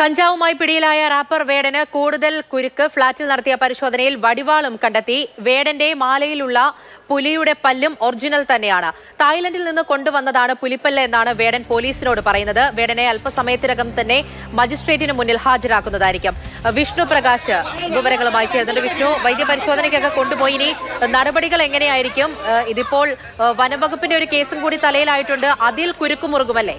കഞ്ചാവുമായി പിടിയിലായ റാപ്പർ വേടന് കൂടുതൽ കുരുക്ക് ഫ്ളാറ്റിൽ നടത്തിയ പരിശോധനയിൽ വടിവാളും കണ്ടെത്തി വേടന്റെ മാലയിലുള്ള പുലിയുടെ പല്ലും ഒറിജിനൽ തന്നെയാണ്. തായ്ലൻഡിൽ നിന്ന് കൊണ്ടുവന്നതാണ് പുലിപ്പല്ല് എന്നാണ് വേടൻ പോലീസിനോട് പറയുന്നത്. വേടനെ അല്പസമയത്തിനകം തന്നെ മജിസ്ട്രേറ്റിന് മുന്നിൽ ഹാജരാക്കുന്നതായിരിക്കും. വിഷ്ണു പ്രകാശ് വിവരങ്ങളുമായി ചേർന്നുണ്ട് വിഷ്ണു വൈദ്യപരിശോധനയ്ക്കൊക്കെ കൊണ്ടുപോയി. ഇനി നടപടികൾ എങ്ങനെയായിരിക്കും? ഇതിപ്പോൾ വനംവകുപ്പിന്റെ ഒരു കേസും കൂടി തലയിലായിട്ടുണ്ട്. അതിൽ കുരുക്കുമുറുകുമല്ലേ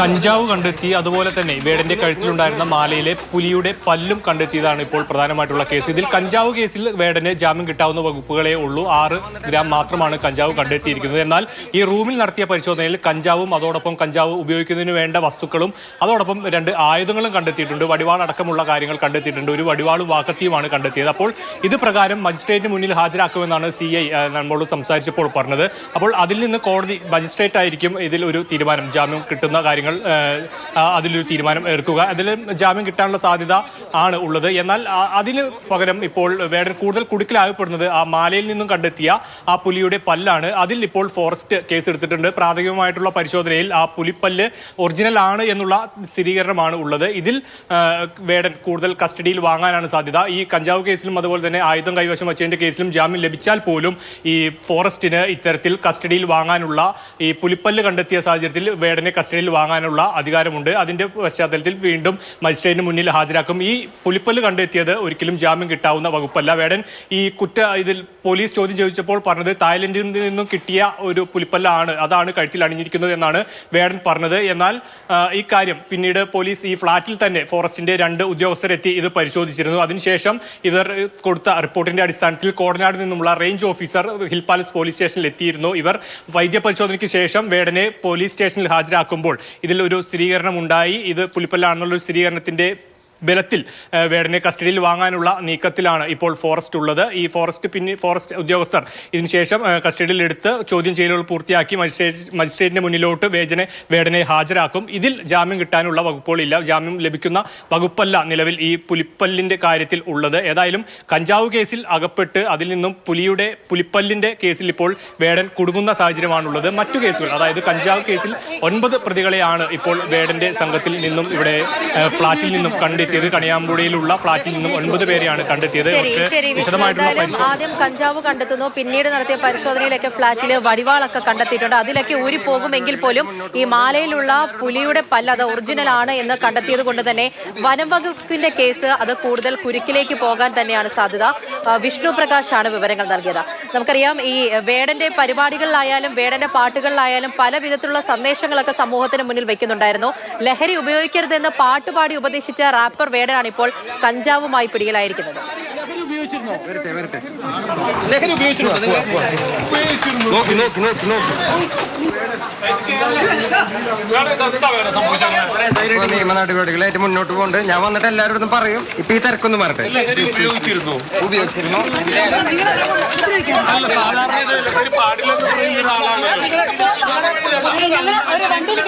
കഞ്ചാവ് കണ്ടെത്തി അതുപോലെ തന്നെ വേടന്റെ കഴുത്തിലുണ്ടായിരുന്ന മാലയിലെ പുലിയുടെ പല്ലും കണ്ടെത്തിയതാണ് ഇപ്പോൾ പ്രധാനമായിട്ടുള്ള കേസ്. ഇതിൽ കഞ്ചാവ് കേസിൽ വേടന് ജാമ്യം കിട്ടാവുന്ന വകുപ്പുകളെ ഉള്ളൂ. ആറ് ഗ്രാം മാത്രമാണ് കഞ്ചാവ് കണ്ടെത്തിയിരിക്കുന്നത്. എന്നാൽ ഈ റൂമിൽ നടത്തിയ പരിശോധനയിൽ കഞ്ചാവും അതോടൊപ്പം കഞ്ചാവ് ഉപയോഗിക്കുന്നതിന് വേണ്ട വസ്തുക്കളും അതോടൊപ്പം രണ്ട് ആയുധങ്ങളും കണ്ടെത്തിയിട്ടുണ്ട്. വടിവാൾ അടക്കമുള്ള കാര്യങ്ങൾ കണ്ടെത്തിയിട്ടുണ്ട്. ഒരു വടിവാളും വാക്കത്തിയുമാണ് കണ്ടെത്തിയത്. അപ്പോൾ ഇത് പ്രകാരം മജിസ്ട്രേറ്റിന് മുന്നിൽ ഹാജരാക്കുമെന്നാണ് സി ഐ നമ്മളോട് സംസാരിച്ചപ്പോൾ പറഞ്ഞത്. അപ്പോൾ അതിൽ നിന്ന് കോടതി മജിസ്ട്രേറ്റ് ആയിരിക്കും ഇതിൽ ഒരു തീരുമാനം. ജാമ്യം കിട്ടുന്ന കാര്യങ്ങൾ അതിലൊരു തീരുമാനം എടുക്കുക. അതിൽ ജാമ്യം കിട്ടാനുള്ള സാധ്യത ആണ് ഉള്ളത്. എന്നാൽ അതിന് പകരം ഇപ്പോൾ വേടൻ കൂടുതൽ കുടുക്കിലാകപ്പെടുന്നത് ആ മാലയിൽ നിന്നും കണ്ടെത്തിയ ആ പുലിയുടെ പല്ലാണ്. അതിൽ ഇപ്പോൾ ഫോറസ്റ്റ് കേസ് എടുത്തിട്ടുണ്ട്. പ്രാഥമികമായിട്ടുള്ള പരിശോധനയിൽ ആ പുലിപ്പല്ല് ഒറിജിനൽ ആണ് എന്നുള്ള സ്ഥിരീകരണമാണ് ഉള്ളത്. ഇതിൽ വേടൻ കൂടുതൽ കസ്റ്റഡിയിൽ വാങ്ങാനാണ് സാധ്യത. ഈ കഞ്ചാവ് കേസിലും അതുപോലെ തന്നെ ആയുധം കൈവശം വച്ചതിന്റെ കേസിലും ജാമ്യം ലഭിച്ചാൽ പോലും ഈ ഫോറസ്റ്റിന് ഇത്തരത്തിൽ കസ്റ്റഡിയിൽ വാങ്ങാനുള്ള ഈ പുലിപ്പല്ല് കണ്ടെത്തിയ സാഹചര്യത്തിൽ വേടനെ കസ്റ്റഡിയിൽ വാങ്ങാനുള്ള അധികാരമുണ്ട്. അതിന്റെ പശ്ചാത്തലത്തിൽ വീണ്ടും മജിസ്ട്രേറ്റിന് മുന്നിൽ ഹാജരാക്കും. ഈ പുലിപ്പല്ല് കണ്ടെത്തിയത് ഒരിക്കലും ജാമ്യം കിട്ടാവുന്ന വകുപ്പല്ല. വേടൻ ഈ കുറ്റ ഇതിൽ പോലീസ് ചോദ്യം ചോദിച്ചപ്പോൾ പറഞ്ഞത് തായ്ലൻഡിൽ നിന്നും കിട്ടിയ ഒരു പുലിപ്പല്ലാണ്. അതാണ് കഴുത്തിൽ അണിഞ്ഞിരിക്കുന്നത് എന്നാണ് വേടൻ പറഞ്ഞത്. എന്നാൽ ഈ കാര്യം പിന്നീട് പോലീസ് ഈ ഫ്ളാറ്റിൽ തന്നെ ഫോറസ്റ്റിന്റെ രണ്ട് ഉദ്യോഗസ്ഥരെത്തി ഇത് പരിശോധിച്ചിരുന്നു. അതിനുശേഷം ഇവർ കൊടുത്ത റിപ്പോർട്ടിന്റെ അടിസ്ഥാനത്തിൽ കോടനാട് നിന്നുമുള്ള range officer hill palace police സ്റ്റേഷനിൽ എത്തിയിരുന്നു. ഇവർ വൈദ്യപരിശോധനയ്ക്ക് ശേഷം വേടനെ പോലീസ് സ്റ്റേഷനിൽ ഹാജരാക്കുമ്പോൾ ഇതിൽ ഒരു സ്ഥിരീകരണം ഉണ്ടായി ഇത് പുലിപ്പല്ലാണെന്നുള്ള സ്ഥിരീകരണത്തിന്റെ ബലത്തിൽ വേടനെ കസ്റ്റഡിയിൽ വാങ്ങാനുള്ള നീക്കത്തിലാണ് ഇപ്പോൾ ഫോറസ്റ്റ് ഉള്ളത്. ഈ ഫോറസ്റ്റ് പിന്നെ ഫോറസ്റ്റ് ഉദ്യോഗസ്ഥർ ഇതിനുശേഷം കസ്റ്റഡിയിൽ എടുത്ത് ചോദ്യം ചെയ്യലുകൾ പൂർത്തിയാക്കി മജിസ്ട്രേറ്റ് മജിസ്ട്രേറ്റിന്റെ മുന്നിലോട്ട് വേജനെ വേടനെ ഹാജരാക്കും. ഇതിൽ ജാമ്യം കിട്ടാനുള്ള വകുപ്പുകളില്ല. ജാമ്യം ലഭിക്കുന്ന വകുപ്പല്ല നിലവിൽ ഈ പുലിപ്പല്ലിന്റെ കാര്യത്തിൽ ഉള്ളത്. ഏതായാലും കഞ്ചാവ് കേസിൽ അകപ്പെട്ട് അതിൽ നിന്നും പുലിയുടെ പുലിപ്പല്ലിന്റെ കേസിൽ ഇപ്പോൾ വേടൻ കുടുങ്ങുന്ന സാഹചര്യമാണുള്ളത്. മറ്റു കേസുകൾ അതായത് കഞ്ചാവ് കേസിൽ ഒൻപത് പ്രതികളെയാണ് ഇപ്പോൾ വേടന്റെ സംഘത്തിൽ നിന്നും ഇവിടെ ഫ്ളാറ്റിൽ നിന്നും കണ്ടെത്തിയത് കണിയാമ്പുഴയിലുള്ള ഫ്ളാറ്റിൽ നിന്നും ഒൻപത് പേരെയാണ് കണ്ടെത്തിയത്. വിശദമായിട്ടുള്ള ആദ്യം കഞ്ചാവ് കണ്ടെത്തുന്നു. പിന്നീട് നടത്തിയ പരിശോധനയിലൊക്കെ ഫ്ളാറ്റിൽ വടിവാളൊക്കെ കണ്ടെത്തിയിട്ടുണ്ട്. അതിലൊക്കെ ഊരി പോകുമെങ്കിൽ പോലും ഈ മാലയിലുള്ള പുലിയുടെ പല്ല് അത് ഒറിജിനൽ ആണ് എന്ന് കണ്ടെത്തിയത് കൊണ്ട് തന്നെ വനം വകുപ്പിന്റെ കേസ് അത് കൂടുതൽ കുരുക്കിലേക്ക് പോകാൻ തന്നെയാണ് സാധ്യത. വിഷ്ണു പ്രകാശാണ് വിവരങ്ങൾ നൽകിയത്. നമുക്കറിയാം ഈ വേടന്റെ പരിപാടികളിലായാലും വേടന്റെ പാട്ടുകളിലായാലും പല വിധത്തിലുള്ള സന്ദേശങ്ങളൊക്കെ സമൂഹത്തിന് മുന്നിൽ വെക്കുന്നുണ്ടായിരുന്നു. ലഹരി ഉപയോഗിക്കരുതെന്ന് പാട്ടുപാടി ഉപദേശിച്ച റാപ്പർ വേടനാണ് ഇപ്പോൾ കഞ്ചാവുമായി പിടിയിലായിരിക്കുന്നത്. ഉപയോഗിച്ചിരുന്നോ? വരട്ടെ വരട്ടെ. ലഹരി ഉപയോഗിച്ചിരുന്നോ? നോക്കി നോക്കി നോക്കി നോക്കി. നിയമ നടപടികളായിട്ട് മുന്നോട്ട് പോകുന്നുണ്ട് ഞാൻ വന്നിട്ട് എല്ലാവരോടും പറയും. ഇപ്പൊ ഈ തിരക്കൊന്നും മാറട്ടെ. ഉപയോഗിച്ചിരുന്നു? ഒരു വണ്ടിയിൽ